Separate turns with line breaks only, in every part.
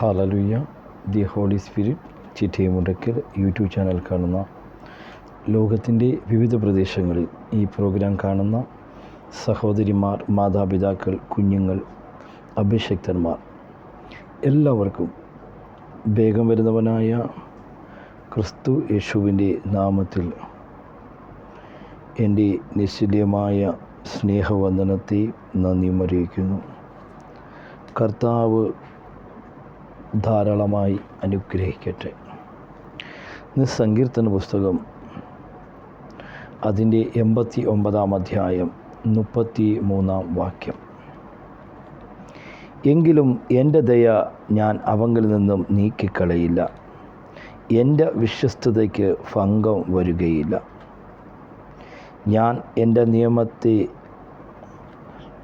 Hallelujah the holy spirit Chittayamundakkal YouTube channel കാണുന്ന ലോകത്തിന്റെ വിവിധ പ്രദേശങ്ങളിൽ ഈ പ്രോഗ്രാം കാണുന്ന സഹോദരിമാർ മാതാപിതാക്കൾ കുഞ്ഞുങ്ങൾ അഭിഷക്തന്മാർ എല്ലാവർക്കും വേഗം വരുന്നവനായ ക്രിസ്തു യേശുവിന്റെ നാമത്തിൽ എന്റെ നിശ്ചിതമായ സ്നേഹവന്ദനത്തെ നന്ദിയും അറിയിക്കുന്നു. കർത്താവ് ധാരാളമായി അനുഗ്രഹിക്കട്ടെ. ഇന്ന് സങ്കീർത്തന പുസ്തകം അതിന്റെ എൺപത്തി ഒമ്പതാം അധ്യായം മുപ്പത്തി മൂന്നാം വാക്യം. എങ്കിലും എന്റെ ദയ ഞാൻ അവങ്കിൽ നിന്നും നീക്കിക്കളയില്ല. എന്റെ വിശ്വസ്തതയ്ക്ക് ഭംഗം വരികയില്ല. ഞാൻ എന്റെ നിയമത്തെ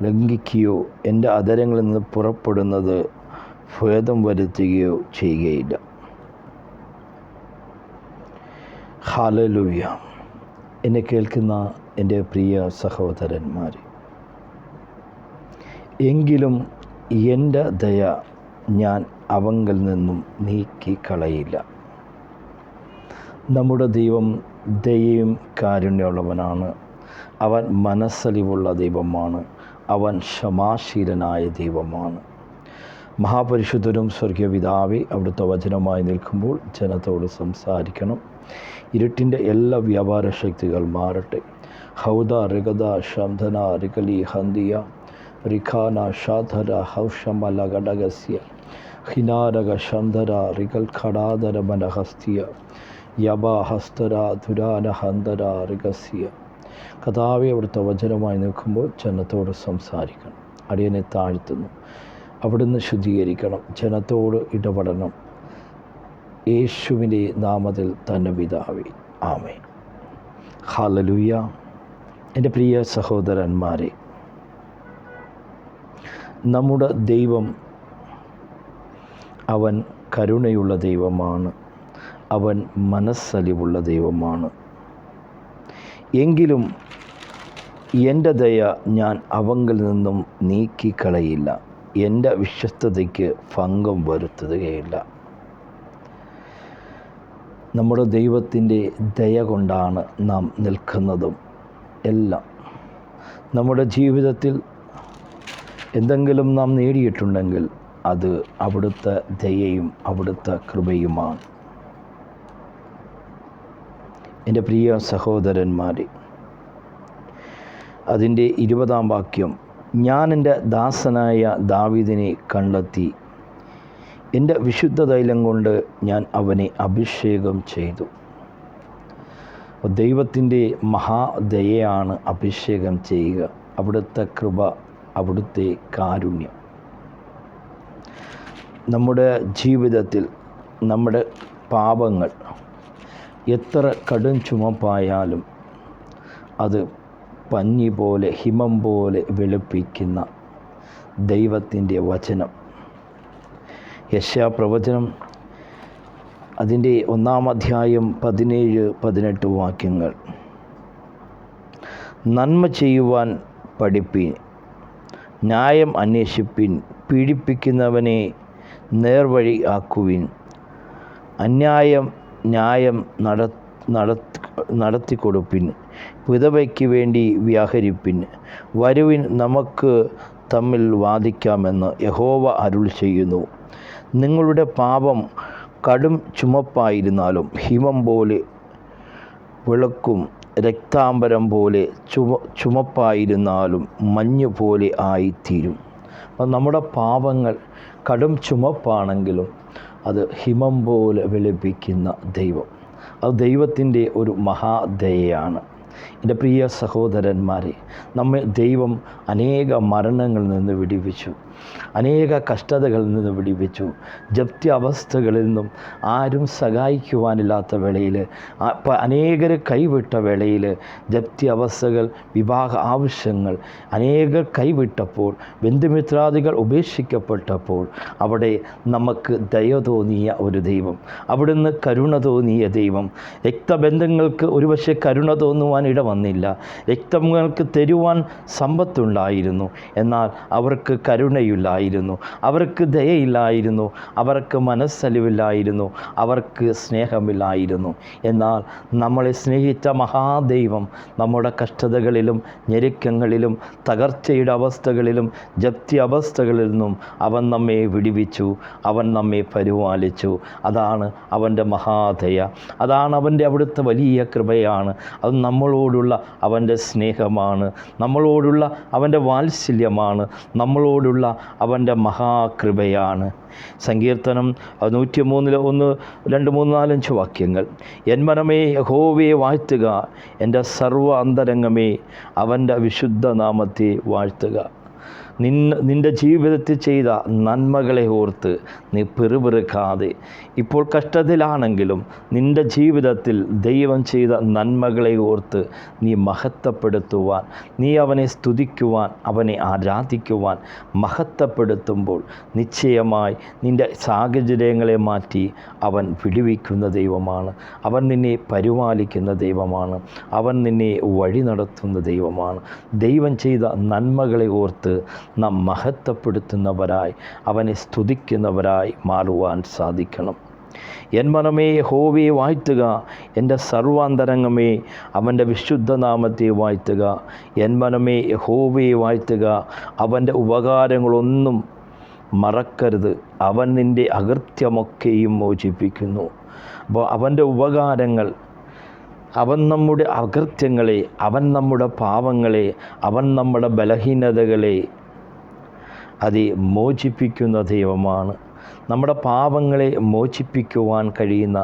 ലംഘിക്കുകയോ എന്റെ അതരങ്ങളിൽ നിന്ന് പുറപ്പെടുന്നത് ഭേദം വരുത്തുകയോ ചെയ്യുകയില്ല. ഹാലലൂയ എന്നെ കേൾക്കുന്ന എന്റെ പ്രിയ സഹോദരന്മാർ എങ്കിലും എന്റെ ദയ ഞാൻ അവങ്കിൽ നിന്നും നീക്കിക്കളയില്ല. നമ്മുടെ ദൈവം ദയയും കാരുണ്യമുള്ളവനാണ്. അവൻ മനസ്സലിവുള്ള ദൈവമാണ്. അവൻ ക്ഷമാശീലനായ ദൈവമാണ്. മഹാപരിശുദ്ധരും സ്വർഗീയ പിതാവെ അവിടുത്തെ വചനമായി നിൽക്കുമ്പോൾ ജനത്തോട് സംസാരിക്കണം. ഇരുട്ടിന്റെ എല്ലാ വ്യാപാര ശക്തികൾ മാറട്ടെ. ഹൗദ റിഗദ ശംധന റികലി ഹന്ദിയ റിഖാന ഷാധര ഹൗഷമല ഘടകസ്യ ഹിനാരക ശംധര റികൽ ഖടാധര മനഹസ്തിയ യബ ഹസ്തര ധുരാന ഹന്തര റികസ്യ കഥാവെ അവിടുത്തെ വചനമായി നിൽക്കുമ്പോൾ ജനത്തോട് സംസാരിക്കണം. അടിയനെ താഴ്ത്തുന്നു. അവിടുന്ന് ശുദ്ധീകരിക്കണം. ജനത്തോട് ഇടപെടണം. യേശുവിന്റെ നാമത്തിൽ തന്നെ പിതാവി. ആമേ ഹാലലൂയ എന്റെ പ്രിയ സഹോദരന്മാരെ നമ്മുടെ ദൈവം അവൻ കരുണയുള്ള ദൈവമാണ്. അവൻ മനസ്സലിവുള്ള ദൈവമാണ്. എങ്കിലും എന്റെ ദയ ഞാൻ അവങ്കിൽ നിന്നും നീക്കിക്കളയില്ല. എന്റെ വിശ്വസ്തതയ്ക്ക് ഭംഗം വരുത്തുകയില്ല. നമ്മുടെ ദൈവത്തിന്റെ ദയ കൊണ്ടാണ് നാം നിൽക്കുന്നതും എല്ലാം. നമ്മുടെ ജീവിതത്തിൽ എന്തെങ്കിലും നാം നേടിയിട്ടുണ്ടെങ്കിൽ അത് അവിടുത്തെ ദയയും അവിടുത്തെ കൃപയുമാണ്. എന്റെ പ്രിയ സഹോദരന്മാരെ അതിന്റെ ഇരുപതാം വാക്യം ഞാൻ എന്റെ ദാസനായ ദാവിദിനെ കണ്ടെത്തി. എന്റെ വിശുദ്ധ തൈലം കൊണ്ട് ഞാൻ അവനെ അഭിഷേകം ചെയ്തു. ദൈവത്തിന്റെ മഹാദയയാണ് അഭിഷേകം ചെയ്യുക. അവിടുത്തെ കൃപ അവിടുത്തെ കാരുണ്യം. നമ്മുടെ ജീവിതത്തിൽ നമ്മുടെ പാപങ്ങൾ എത്ര കടും ചുമപ്പായാലും അത് പഞ്ഞി പോലെ ഹിമം പോലെ വെളുപ്പിക്കുന്ന ദൈവത്തിന്റെ വചനം. യശാപ്രവചനം അതിന്റെ ഒന്നാം അധ്യായം പതിനേഴ് പതിനെട്ട് വാക്യങ്ങൾ. നന്മ ചെയ്യുവാൻ പഠിപ്പിൻ ന്യായം അന്വേഷിപ്പിൻ പീഡിപ്പിക്കുന്നവനെ നേർവഴി ആക്കുവിൻ അന്യായം ന്യായം നട നടത്തി നടത്തിക്കൊടുപ്പിൻ. വിധവയ്ക്ക് വേണ്ടി വ്യാഹരിപ്പിൻ. വരുവിൻ നമുക്ക് തമ്മിൽ വാദിക്കാമെന്ന് യഹോവ അരുൾ ചെയ്യുന്നു. നിങ്ങളുടെ പാപം കടും ചുമപ്പായിരുന്നാലും ഹിമം പോലെ വിളക്കും രക്താംബരം പോലെ ചുമ ചുമപ്പായിരുന്നാലും മഞ്ഞ് പോലെ ആയിത്തീരും. അപ്പം നമ്മുടെ പാപങ്ങൾ കടും ചുമപ്പാണെങ്കിലും അത് ഹിമം പോലെ വെളുപ്പിക്കുന്ന ദൈവം. അത് ദൈവത്തിന്റെ ഒരു മഹാദയയാണ്. എന്റെ പ്രിയ സഹോദരന്മാരെ നമ്മെ ദൈവം അനേക മരണങ്ങളിൽ നിന്ന് വിടിവിച്ചു. അനേക കഷ്ടതകളിൽ നിന്ന് വിടിവിച്ചു. ജപ്തി അവസ്ഥകളിൽ നിന്നും ആരും സഹായിക്കുവാനില്ലാത്ത വേളയിൽ അനേകർ കൈവിട്ട വേളയിൽ ജപ്തി അവസ്ഥകൾ വിവാഹ ആവശ്യങ്ങൾ അനേകർ കൈവിട്ടപ്പോൾ ബന്ധുമിത്രാദികൾ ഉപേക്ഷിക്കപ്പെട്ടപ്പോൾ അവിടെ നമുക്ക് ദയ തോന്നിയ ഒരു ദൈവം അവിടുന്ന് കരുണ തോന്നിയ ദൈവം. രക്തബന്ധങ്ങൾക്ക് ഒരുപക്ഷെ കരുണ തോന്നുവാൻ ഇട വന്നില്ല. രക്തങ്ങൾക്ക് തരുവാൻ സമ്പത്തുണ്ടായിരുന്നു. എന്നാൽ അവർക്ക് കരുണ കരുണയില്ലായിരുന്നു അവർക്ക് ദയയില്ലായിരുന്നു. അവർക്ക് മനസ്സലിവില്ലായിരുന്നു. അവർക്ക് സ്നേഹമില്ലായിരുന്നു. എന്നാൽ നമ്മളെ സ്നേഹിച്ച മഹാദൈവം നമ്മുടെ കഷ്ടതകളിലും ഞെരുക്കങ്ങളിലും തകർച്ചയുടെ അവസ്ഥകളിലും ജപ്തി അവസ്ഥകളിൽ നിന്നും അവൻ നമ്മെ വിടിവിച്ചു. അവൻ നമ്മെ പരിപാലിച്ചു. അതാണ് അവന്റെ മഹാദയ. അതാണ് അവന്റെ അവിടുത്തെ വലിയ കൃപയാണ്. അത് നമ്മളോടുള്ള അവന്റെ സ്നേഹമാണ്. നമ്മളോടുള്ള അവന്റെ വാത്സല്യമാണ്. നമ്മളോടുള്ള അവന്റെ മഹാകൃപയാണ്. സങ്കീർത്തനം നൂറ്റി മൂന്നിൽ ഒന്ന് രണ്ട് മൂന്ന് നാലഞ്ച് വാക്യങ്ങൾ. എൻ മനമേ യഹോവയെ വാഴ്ത്തുക എന്റെ സർവ അന്തരംഗമേ അവന്റെ വിശുദ്ധ നാമത്തെ വാഴ്ത്തുക. നിന്ന നിന്റെ ജീവിതത്തിൽ ചെയ്ത നന്മകളെ ഓർത്ത് നീ പെറുപെറുക്കാതെ. ഇപ്പോൾ കഷ്ടത്തിലാണെങ്കിലും നിന്റെ ജീവിതത്തിൽ ദൈവം ചെയ്ത നന്മകളെ ഓർത്ത് നീ മഹത്വപ്പെടുത്തുവാൻ നീ അവനെ സ്തുതിക്കുവാൻ അവനെ ആരാധിക്കുവാൻ മഹത്വപ്പെടുത്തുമ്പോൾ നിശ്ചയമായി നിന്റെ സാഹചര്യങ്ങളെ മാറ്റി അവൻ വിടുവിക്കുന്ന ദൈവമാണ്. അവൻ നിന്നെ പരിപാലിക്കുന്ന ദൈവമാണ്. അവൻ നിന്നെ വഴി നടത്തുന്ന ദൈവമാണ്. ദൈവം ചെയ്ത നന്മകളെ ഓർത്ത് നാം മഹത്വപ്പെടുത്തുന്നവരായി അവനെ സ്തുതിക്കുന്നവരായി മാറുവാൻ സാധിക്കണം. എൻ മനമേ ഹോവയെ വാഴ്ത്തുക എന്റെ സർവാന്തരംഗമേ അവന്റെ വിശുദ്ധ നാമത്തെ വാഴ്ത്തുക. എൻ മനമേ ഹോവയെ വാഴ്ത്തുക അവന്റെ ഉപകാരങ്ങളൊന്നും മറക്കരുത്. അവൻ നിന്റെ അകൃത്യമൊക്കെയും മോചിപ്പിക്കുന്നു. അപ്പോൾ അവന്റെ ഉപകാരങ്ങൾ അവൻ നമ്മുടെ അകൃത്യങ്ങളെ അവൻ നമ്മുടെ പാവങ്ങളെ അവൻ നമ്മുടെ ബലഹീനതകളെ അത് മോചിപ്പിക്കുന്ന ദൈവമാണ്. നമ്മുടെ പാപങ്ങളെ മോചിപ്പിക്കുവാൻ കഴിയുന്ന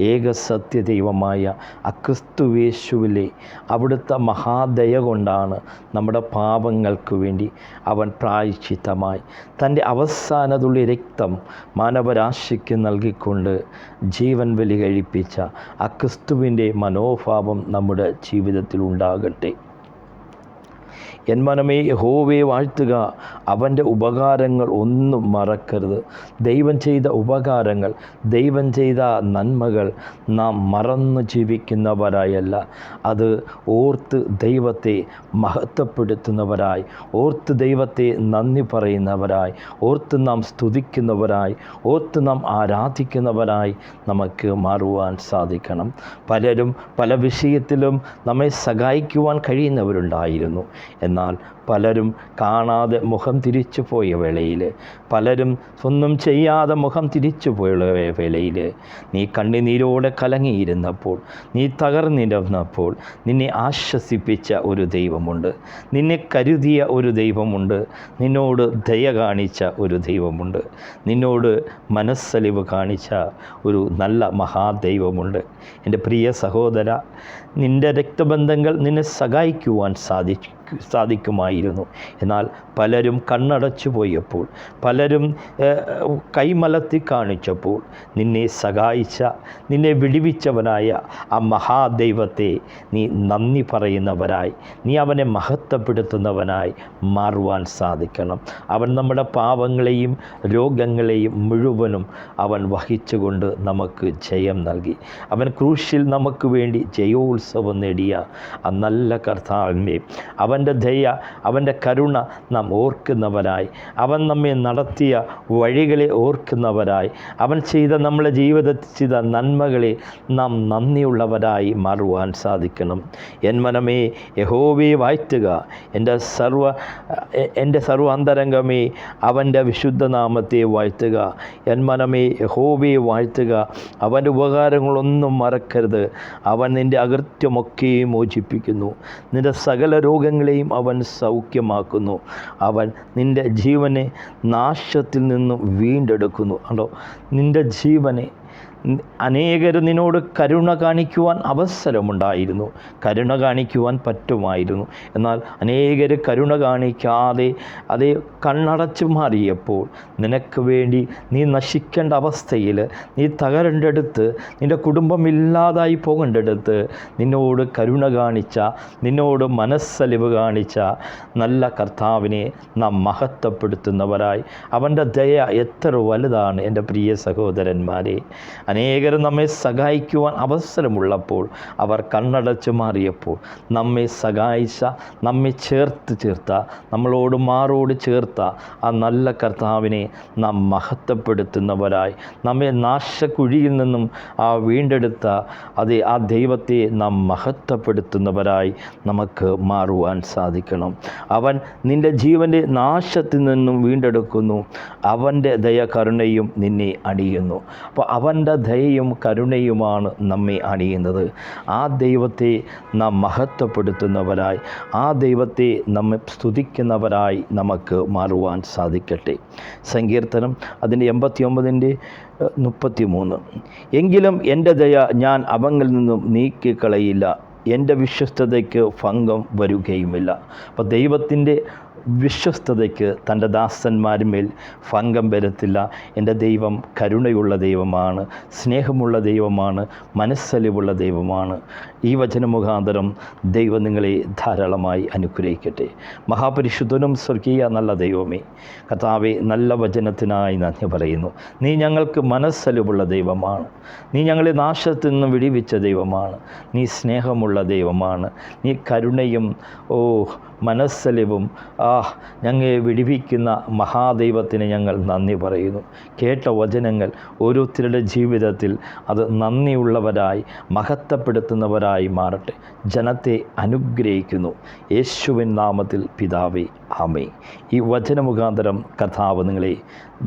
ഏക സത്യ സത്യദൈവമായ അക്രിസ്തുവേശുവിലെ അവിടുത്തെ മഹാദയ കൊണ്ടാണ് നമ്മുടെ പാപങ്ങൾക്ക് വേണ്ടി അവൻ പ്രായശ്ചിത്തമായി തന്റെ അവസാനതുള്ളി രക്തം മാനവരാശിക്ക് നൽകിക്കൊണ്ട് ജീവൻ ബലി കഴിപ്പിച്ച അക്രിസ്തുവിന്റെ മനോഭാവം നമ്മുടെ ജീവിതത്തിൽ ഉണ്ടാകട്ടെ. എൻ മനമേ യഹോവയെ വാഴ്ത്തുക. അവന്റെ ഉപകാരങ്ങൾ ഒന്നും മറക്കരുത്. ദൈവം ചെയ്ത ഉപകാരങ്ങൾ ദൈവം ചെയ്ത നന്മകൾ നാം മറന്നു ജീവിക്കുന്നവരായല്ല. അത് ഓർത്ത് ദൈവത്തെ മഹത്വപ്പെടുത്തുന്നവരായി ഓർത്ത് ദൈവത്തെ നന്ദി പറയുന്നവരായി ഓർത്ത് നാം സ്തുതിക്കുന്നവരായി ഓർത്ത് നാം ആരാധിക്കുന്നവരായി നമുക്ക് മാറുവാൻ സാധിക്കണം. പലരും പല വിഷയത്തിലും നമ്മെ സഹായിക്കുവാൻ കഴിയുന്നവരുണ്ടായിരുന്നു. എന്നാൽ പലരും കാണാതെ മുഖം തിരിച്ചു പോയ വേളയിൽ പലരും ഒന്നും ചെയ്യാതെ മുഖം തിരിച്ചു പോയ വേളയിൽ നീ കണ്ണുനീരോടെ കലങ്ങിയിരുന്നപ്പോൾ നീ തകർന്നിരുന്നപ്പോൾ നിന്നെ ആശ്വസിപ്പിച്ച ഒരു ദൈവമുണ്ട്. നിന്നെ കരുതിയ ഒരു ദൈവമുണ്ട്. നിന്നോട് ദയ കാണിച്ച ഒരു ദൈവമുണ്ട്. നിന്നോട് മനസ്സലിവ് കാണിച്ച ഒരു നല്ല മഹാദൈവമുണ്ട്. എന്റെ പ്രിയ സഹോദര നിന്റെ രക്തബന്ധങ്ങൾ നിന്നെ സഹായിക്കുവാൻ സാധിക്കും സാധിക്കുമായിരുന്നു. എന്നാൽ പലരും കണ്ണടച്ചു പോയപ്പോൾ പലരും കൈമലത്തി കാണിച്ചപ്പോൾ നിന്നെ സഹായിച്ച നിന്നെ വിടിവിച്ചവനായ ആ മഹാദൈവത്തെ നീ നന്ദി പറയുന്നവരായി നീ അവനെ മഹത്വപ്പെടുത്തുന്നവനായി മാറുവാൻ സാധിക്കണം. അവൻ നമ്മുടെ പാവങ്ങളെയും രോഗങ്ങളെയും മുഴുവനും അവൻ വഹിച്ചുകൊണ്ട് നമുക്ക് ജയം നൽകി. അവൻ ക്രൂശിൽ നമുക്ക് വേണ്ടി ജയോത്സവം നേടിയ ആ നല്ല കർത്താവിനെ അവന്റെ ദയ അവന്റെ കരുണ നാം ഓർക്കുന്നവരായി. അവൻ നമ്മെ നടത്തിയ വഴികളെ ഓർക്കുന്നവരായി. അവൻ ചെയ്ത നമ്മളെ ജീവിതത്തിൽ ചെയ്ത നന്മകളെ നാം നന്ദിയുള്ളവരായി മാറുവാൻ സാധിക്കണം. എൻ മനമേ യഹോവയെ വാഴ്ത്തുക. എന്റെ സർവ എന്റെ സർവ അന്തരംഗമേ അവന്റെ വിശുദ്ധനാമത്തെ വാഴ്ത്തുക. എൻ മനമേ യഹോവയെ വാഴ്ത്തുക. അവന്റെ ഉപകാരങ്ങളൊന്നും മറക്കരുത്. അവൻ നിന്റെ അകൃത്യമൊക്കെയും മോചിപ്പിക്കുന്നു. നിന്റെ സകല രോഗങ്ങളെയും അവൻ സൗഖ്യമാക്കുന്നു. അവൻ നിന്റെ ജീവനെ നാശത്തിൽ നിന്നും വീണ്ടെടുക്കുന്നു. കണ്ടോ? നിന്റെ ജീവനെ അനേകർ നിന്നോട് കരുണ കാണിക്കുവാൻ അവസരമുണ്ടായിരുന്നു. കരുണ കാണിക്കുവാൻ പറ്റുമായിരുന്നു. എന്നാൽ അനേകർ കരുണ കാണിക്കാതെ അതേ കണ്ണടച്ചു മാറിയപ്പോൾ നിനക്ക് വേണ്ടി നീ നശിക്കേണ്ട അവസ്ഥയിൽ നീ തകരേണ്ടടുത്ത് നിന്റെ കുടുംബം ഇല്ലാതായി പോകേണ്ടടുത്ത് നിന്നോട് കരുണ കാണിച്ച നിന്നോട് മനസ്സലിവ് കാണിച്ച നല്ല കർത്താവിനെ നാം മഹത്വപ്പെടുത്തുന്നവരായി. അവന്റെ ദയ എത്ര വലുതാണ് എന്റെ പ്രിയ സഹോദരന്മാരെ. അനേകരും നമ്മെ സഹായിക്കുവാൻ അവസരമുള്ളപ്പോൾ അവർ കണ്ണടച്ചു മാറിയപ്പോൾ നമ്മെ സഹായിച്ച നമ്മെ ചേർത്ത് ചേർത്ത നമ്മളോട് മാറോട് ചേർത്ത ആ നല്ല കർത്താവിനെ നാം മഹത്വപ്പെടുത്തുന്നവരായി. നമ്മെ നാശക്കുഴിയിൽ നിന്നും ആ വീണ്ടെടുത്ത അതേ ആ ദൈവത്തെ നാം മഹത്വപ്പെടുത്തുന്നവരായി നമുക്ക് മാറുവാൻ സാധിക്കണം. അവൻ നിന്റെ ജീവന്റെ നാശത്തിൽ നിന്നും വീണ്ടെടുക്കുന്നു. അവന്റെ ദയ കരുണയും നിന്നെ അടിയുന്നു. അപ്പോൾ അവന്റെ ദയയും കരുണയുമാണ് നമ്മെ അണിയുന്നത്. ആ ദൈവത്തെ നാം മഹത്വപ്പെടുത്തുന്നവരായി ആ ദൈവത്തെ നമ്മെ സ്തുതിക്കുന്നവരായി നമുക്ക് മാറുവാൻ സാധിക്കട്ടെ. സങ്കീർത്തനം അതിന്റെ എൺപത്തി ഒമ്പതിന്റെ മുപ്പത്തി മൂന്ന് എങ്കിലും എന്റെ ദയ ഞാൻ അവങ്ങളിൽ നിന്നും നീക്കിക്കളയില്ല. എന്റെ വിശ്വസ്തതയ്ക്ക് ഭംഗം വരികയുമില്ല. അപ്പോൾ ദൈവത്തിന്റെ വിശ്വസ്തതയ്ക്ക് തന്റെ ദാസന്മാരുമേൽ ഭംഗം വരത്തില്ല. എന്റെ ദൈവം കരുണയുള്ള ദൈവമാണ് സ്നേഹമുള്ള ദൈവമാണ് മനസ്സലിവുള്ള ദൈവമാണ്. ഈ വചനമുഖാന്തരം ദൈവം നിങ്ങളെ ധാരാളമായി അനുഗ്രഹിക്കട്ടെ. മഹാപരിശുദ്ധനും സ്വർഗീയ നല്ല ദൈവമേ കർത്താവെ നല്ല വചനത്തിനായി നന്ദി പറയുന്നു. നീ ഞങ്ങൾക്ക് മനസ്സലിവുള്ള ദൈവമാണ്. നീ ഞങ്ങളെ നാശത്തിൽ നിന്ന് വിടിവിച്ച ദൈവമാണ്. നീ സ്നേഹമുള്ള ദൈവമാണ്. നീ കരുണയും ഓ മനസ്സലിവും. ആ ഞങ്ങളെ വിടിവിക്കുന്ന മഹാദൈവത്തിന് ഞങ്ങൾ നന്ദി പറയുന്നു. കേട്ട വചനങ്ങൾ ഓരോരുത്തരുടെ ജീവിതത്തിൽ അത് നന്ദിയുള്ളവരായി മഹത്വപ്പെടുത്തുന്നവരായി മാറട്ടെ. ജനത്തെ അനുഗ്രഹിക്കുന്നു. യേശുവിൻ നാമത്തിൽ പിതാവേ ആമേ ഈ വചനമുഖാന്തരം കഥാവ് നിങ്ങളെ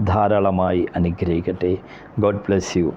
ധാരാളമായി അനുഗ്രഹിക്കട്ടെ. God bless you.